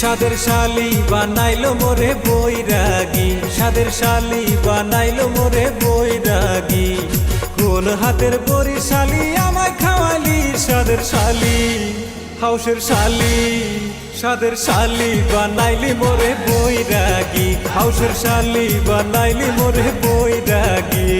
সাদের শালি বানাইলো মোরে বৈরাগী। সাদের শালি বানাইলো মোরে বৈরাগী। কোন হাতের বড়ি শালি আমায় খাওয়ালি? সাদের শালি, হাউসের শালি, সাদের শালি বানাইলি মোরে বৈরাগী। হাউসের শালি বানাইলি মোরে বৈরাগী।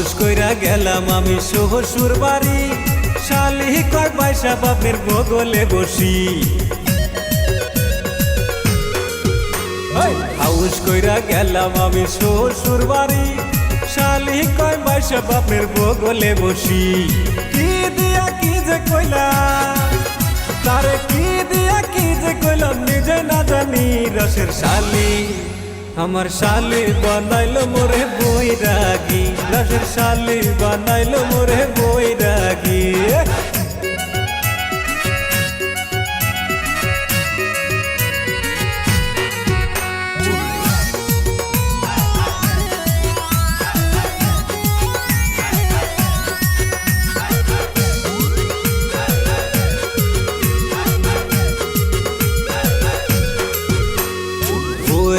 হাউস কইরা গেলাম আমি শ্বশুর বাড়ি। শালি কয় পয়সা বাপের বগলে বসি। হাউস কইরা গেলাম আমি শ্বশুর বাড়ি। শালি কয় পয়সা বাপের বগলে বসি। কি দিয়া কি যে কইলাম? তারে কি দিয়া কি যে কইলাম নিজে না জানি। রসের শালি, আমার শালি বানাইলো মোরে রসের শালি বানাইলো মোরে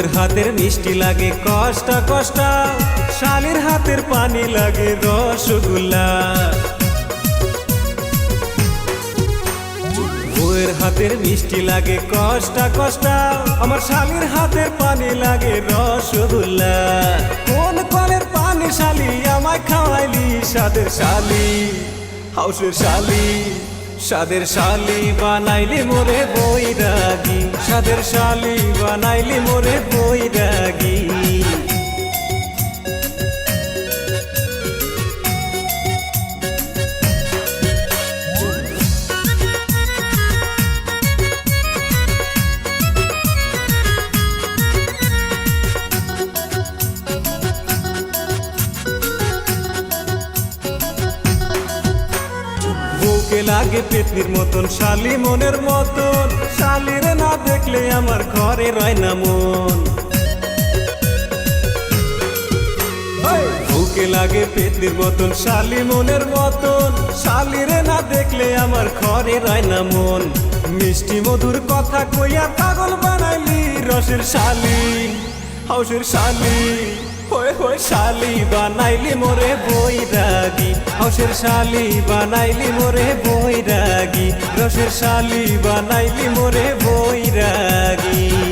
বউয়ের হাতের মিষ্টি লাগে কষ্টা কষ্টা। শালির হাতের পানি লাগে রসগোল্লা। বউয়ের হাতের মিষ্টি লাগে কষ্টা কষ্টা। আমার শালির হাতের পানি লাগে রসগোল্লা। কোন কলের পানি শালি আমায় খাওয়াইলি? সাদের শালি, হাউসের শালি। সাদের শালি বানাইলি মোরে বৈরাগী। সাদের শালি বানাইলি মোরে বৈরাগী। বুকে লাগে পেতনির মতন? শালি মনের মতন। শালির না দেখলে আমার ঘরে রয় না মন। বুকে লাগে পেতনির মতন শালি মনের মতন। শালিরে না দেখলে আমার ঘরে রয় না মন। মিষ্টি মধুর কথা কইয়া পাগল বানাইলি রসের শালি হাউসের শালি। শালি বানাইলি মোরে বৈরাগী। হসের শালি বানাইলি মোরে বৈরাগী। রসের শালি বানাইলি মোরে বৈরাগী।